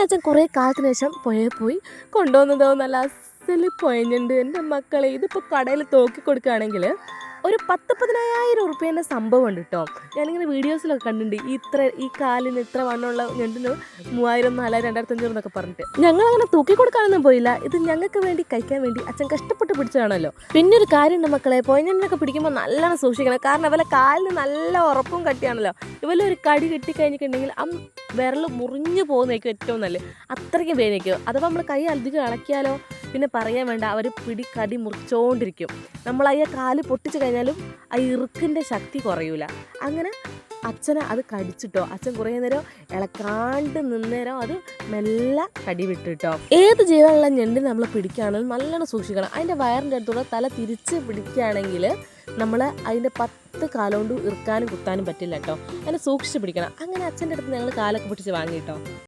അങ്ങനെ അച്ഛൻ കുറേ കാലത്തിന് ശേഷം പുഴയിൽ പോയി കൊണ്ടുവന്നതോ നല്ല അസൽ പൊയഞ്ഞുണ്ട് എന്റെ മക്കളെ ഇതിപ്പോൾ കടയിൽ തോക്കി കൊടുക്കുകയാണെങ്കിൽ ഒരു പത്ത് പതിനായിരം ഉറുപ്പ്യേന്റെ സംഭവം ഉണ്ട് കേട്ടോ ഞാനിങ്ങനെ വീഡിയോസിലൊക്കെ കണ്ടിട്ടുണ്ട്. ഇത്ര ഈ കാലിന് ഇത്ര വണ്ണമുള്ള ഞണ്ടിന് മൂവായിരം നാലായിരം രണ്ടായിരത്തി അഞ്ഞൂറ് എന്നൊക്കെ പറഞ്ഞിട്ട്. ഞങ്ങൾ അങ്ങനെ തൂക്കി കൊടുക്കാനൊന്നും പോയില്ല. ഇത് ഞങ്ങൾക്ക് വേണ്ടി കഴിക്കാൻ വേണ്ടി അച്ഛൻ കഷ്ടപ്പെട്ട് പിടിച്ചതാണല്ലോ. പിന്നെ ഒരു കാര്യമുണ്ട് മക്കളെ. പൊയഞ്ഞിനൊക്കെ പിടിക്കുമ്പോൾ നല്ലോണം സൂക്ഷിക്കണം. കാരണം ഇവരെ കാലിന് നല്ല ഉറപ്പും കട്ടിയാണല്ലോ. ഇവല്ല ഒരു കടി കെട്ടി കഴിഞ്ഞിട്ടുണ്ടെങ്കിൽ ആ വിരൽ മുറിഞ്ഞു പോകുന്നതായിരിക്കും ഏറ്റവും നല്ലത്. അത്രയ്ക്കും വേദനിക്കും. അഥവാ നമ്മൾ കൈ അധികം ഇളക്കിയാലോ പിന്നെ പറയാൻ വേണ്ട അവർ പിടി കടി മുറിച്ചോണ്ടിരിക്കും. നമ്മൾ അയ്യ കാൽ പൊട്ടിച്ച് കഴിഞ്ഞാലും ആ ഇറുക്കിന്റെ ശക്തി കുറയൂല. അങ്ങനെ അച്ഛനെ അത് കടിച്ചിട്ടോ അച്ഛൻ കുറേ നേരം ഇളക്കാണ്ട് നിന്നേരം അത് മെല്ല കടി വിട്ടിട്ടോ. ഏത് ജീവനുള്ള ഞണ്ട് നമ്മൾ പിടിക്കുകയാണെങ്കിലും നല്ലോണം സൂക്ഷിക്കണം. അതിന്റെ വയറിന്റെ അടുത്തുള്ള തല തിരിച്ച് പിടിക്കുകയാണെങ്കിൽ നമ്മൾ അതിന്റെ പത്ത് കാലം കൊണ്ട് ഇറുക്കാനും കുത്താനും പറ്റില്ല കേട്ടോ അതിനെ സൂക്ഷിച്ച് പിടിക്കണം. അങ്ങനെ അച്ഛന്റെ അടുത്ത് ഞങ്ങൾ കാലൊക്കെ പിടിച്ച് വാങ്ങിട്ടോ.